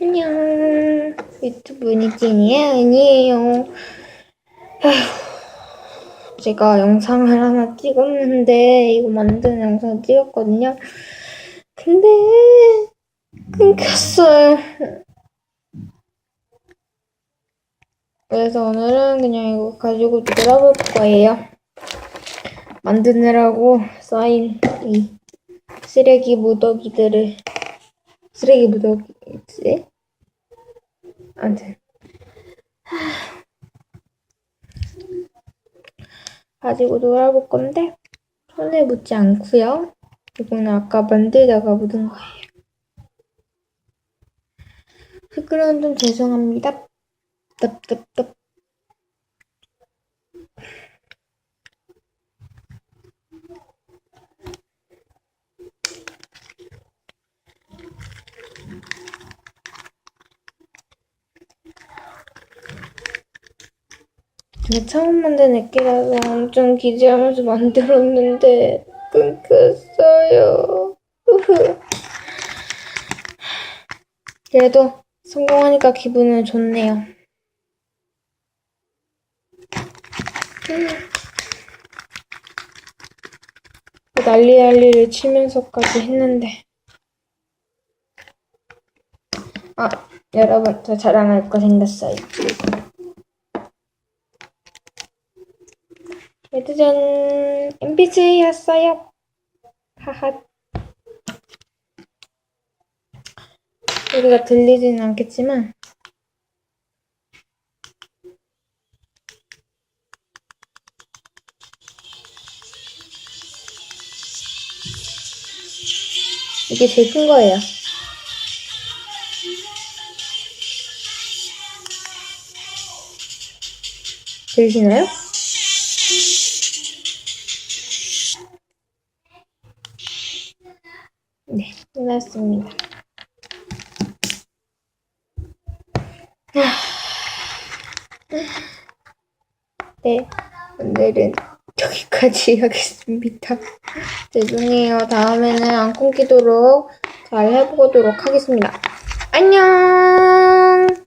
안녕. 유튜브 니진이의 은이에요. 제가 영상을 하나 찍었는데, 이거 만드는 영상 찍었거든요. 근데, 끊겼어요. 그래서 오늘은 그냥 이거 가지고 놀아볼 거예요. 만드느라고 쌓인 이 쓰레기 무더기들을 쓰레기 무더기지? 아무튼 가지고 놀아볼 건데 손에 묻지 않고요. 이거는 아까 만들다가 묻은 거예요. 시끄러운 좀 죄송합니다. 답답답. 처음 만든 액기라서 엄청 기대하면서 만들었는데 끊겼어요. 그래도 성공하니까 기분은 좋네요. 난리 난리를 치면서까지 했는데 아 여러분 저 자랑할 거 생겼어요. 짜잔 MBC였어요. 하하. 소리가 들리지는 않겠지만 이게 제일 큰 거예요. 들리시나요? 끝났습니다. 네, 오늘은 여기까지 하겠습니다. 죄송해요. 다음에는 안 끊기도록 잘 해보도록 하겠습니다. 안녕!